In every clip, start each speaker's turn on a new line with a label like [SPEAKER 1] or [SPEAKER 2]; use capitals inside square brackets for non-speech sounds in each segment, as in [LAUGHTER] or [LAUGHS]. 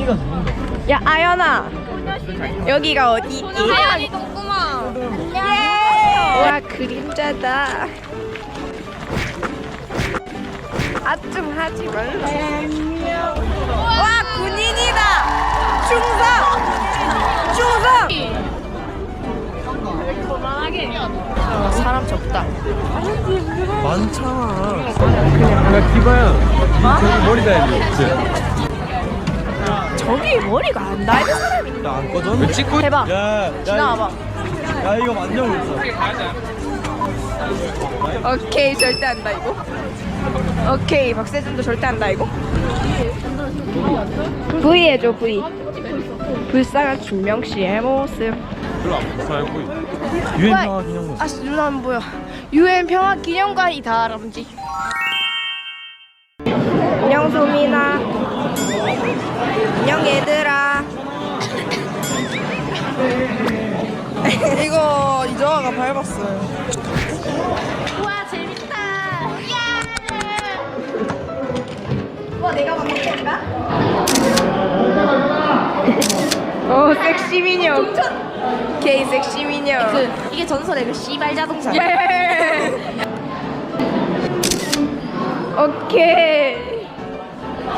[SPEAKER 1] 재미가 재밌는
[SPEAKER 2] 야. 아연아. 여기가 어디지?
[SPEAKER 3] 하얀이 똥구멍.
[SPEAKER 2] 와 그림자다. 아좀 하지 말라 와 군인이다. 충성. 충성. 아, 사람 적다.
[SPEAKER 1] 많잖아. 야 기바야 저기 머리 달야
[SPEAKER 2] 저기 머리가 안 닿는 사람이
[SPEAKER 1] 나안 꺼져? 왜 찍고
[SPEAKER 2] 해봐
[SPEAKER 1] 야, 야,
[SPEAKER 2] 지나와봐.
[SPEAKER 1] 이거- 야 이거 만져보자.
[SPEAKER 2] 오케이 절대 안다 이거. 오케이 박세준도 절대 안다 이거. V 해줘 V. 불쌍한 준명 씨의 모습.
[SPEAKER 1] 별로 안 살고 유엔 평화 기념관.
[SPEAKER 2] 아눈안 보여. 유엔 평화 기념관이다 할아버지. 안녕 소민아 안녕 얘들아 [LAUGHS] 이거 이정아가 밟았어요
[SPEAKER 3] 우와 재밌다.
[SPEAKER 2] 뭐 내가 막힌가? [LAUGHS] 어 섹시 미녀 게이 섹시 미녀
[SPEAKER 3] 그 이게 전설의 그 씨발 자동차.
[SPEAKER 2] 예. [LAUGHS] 오케이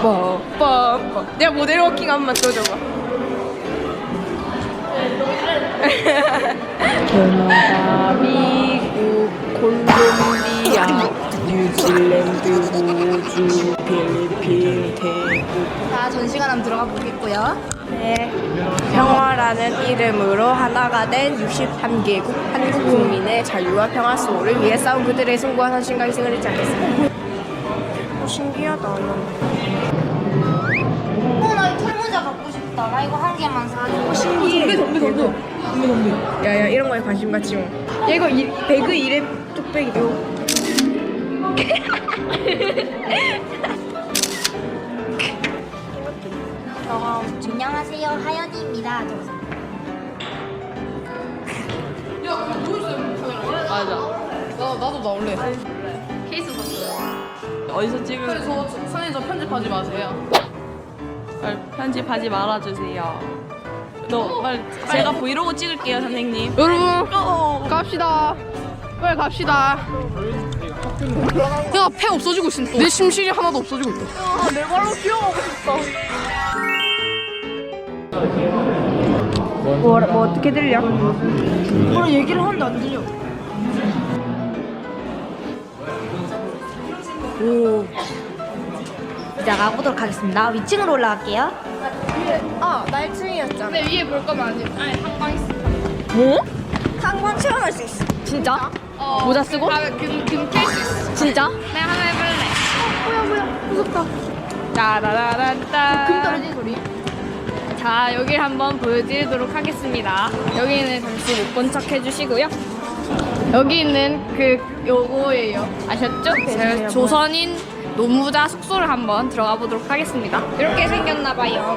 [SPEAKER 2] 뻔뻔뻔 내가 모델 워킹 한 번만 떠줘봐 캐나다 미국 콜롬비아 뉴질랜드 호주 필리핀 태국
[SPEAKER 3] 자 전시관 한번 들어가 보겠고요.
[SPEAKER 2] 네. 평화라는 이름으로 하나가 된 63개국 한국 국민의 자유와 평화 수호를 위해 싸운 그들의 숭고한 헌신과 희생을 잊지 않겠습니다. 어, 신기하다.
[SPEAKER 3] 어 나 이 털모자 갖고 싶다. 나 이거 한 개만 사줘.
[SPEAKER 2] 신기해. 덤비 덤비 덤비 덤비. 야 야 이런 거에 관심 갖지 뭐. 야 이거 이, 배그 이래 뚝배기다.
[SPEAKER 3] 어, 안녕하세요 하연이입니다. 저
[SPEAKER 4] 맞아. 나 나도 나올래. 케이스 샀어요. 어디서 찍을? 저 선생님 저 편집하지 마세요. 빨리 편집하지 말아주세요. 너 빨리 제가 브이로그 찍을게요 선생님.
[SPEAKER 2] 여러분 갑시다. 빨리 갑시다.
[SPEAKER 4] 내가 폐 없어지고 있어. 내 심실이 하나도 없어지고 있다.
[SPEAKER 2] 내 발로 뛰어가고 싶다. 뭐, 뭐 어떻게 들려? 뭐라 얘기를 하는데 안 들려.
[SPEAKER 3] 오. 이제 가보도록 하겠습니다. 위층으로 올라갈게요.
[SPEAKER 2] 아, 나 1층이었잖아.
[SPEAKER 4] 근데 위에 볼 거면 안 돼. 아니 한방 있어.
[SPEAKER 2] 뭐? 항상 체험할 수 있어.
[SPEAKER 4] 진짜? 모자 쓰고? 금금 케이스 있어. 진짜? 내가 하나 해볼래. 뭐야 뭐야 무섭다. 따라라란따. 금 떨어진 소리. 자 여기를 한번 보여드리도록 하겠습니다. 여기는 잠시 못 본 척 해주시고요. 여기 있는 그 요거예요. 아셨죠? 제가 조선인 노무자 숙소를 한번 들어가 보도록 하겠습니다. 이렇게 생겼나 봐요.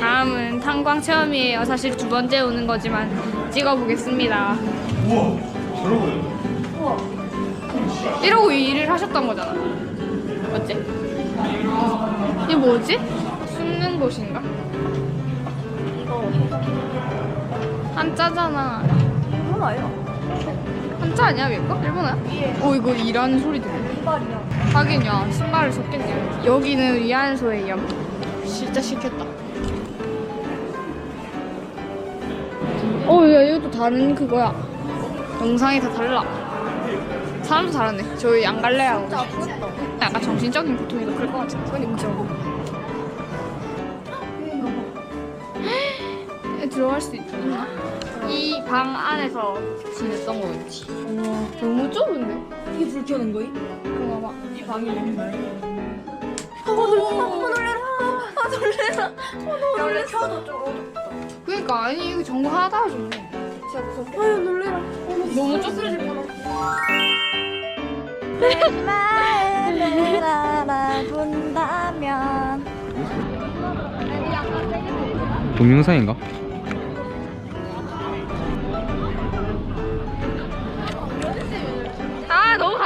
[SPEAKER 4] 다음은 탄광 체험이에요. 사실 두 번째 오는 거지만 찍어보겠습니다. 이러고 이 일을 하셨던 거잖아. 맞지? 이게 뭐지? 숨는 곳인가? 한자잖아.
[SPEAKER 2] 일본어예요.
[SPEAKER 4] 한자 아니야 위에 거? 일본어야? 오 이거 일하는 소리 들리네.
[SPEAKER 2] 신발이야.
[SPEAKER 4] 하긴요 신발을 섞겠냐. 여기는 위안소예요. 진짜 싫겠다. 어, 야, 이것도 다른 그거야. 영상이 다 달라. 사람도 다르네. 저희 안 갈래요.
[SPEAKER 2] 진짜 아프겠다.
[SPEAKER 4] 약간 정신적인 고통이 더 클 것 같아.
[SPEAKER 2] 그러니까.
[SPEAKER 4] 들어갈 수 있나? 이 방 안에서 지냈던 거겠지. 너무 좁은데?
[SPEAKER 2] 이게 불 켜는 거이?
[SPEAKER 4] 그런가 봐. 이 방이
[SPEAKER 2] 아, 놀래라. 아, 놀래라. 아, 놀래라. 야, 원래 켜도 좀 어둡다.
[SPEAKER 4] 그러니까 아니 이거 정보 하나 다 해줬네.
[SPEAKER 2] 진짜 무섭다. 아유, 놀래라.
[SPEAKER 4] 너무 좁혀질 뻔.
[SPEAKER 3] 마음을 알아본다면
[SPEAKER 1] 동영상인가?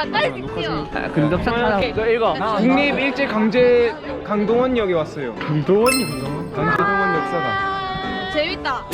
[SPEAKER 4] 가까이 찍지요.
[SPEAKER 1] 근접샷 하나.
[SPEAKER 5] 저 읽어. 국립 일제 강제 강동원역에 왔어요.
[SPEAKER 1] 강도원이 강도원.
[SPEAKER 5] 강제동원 역사관.
[SPEAKER 4] 재밌다.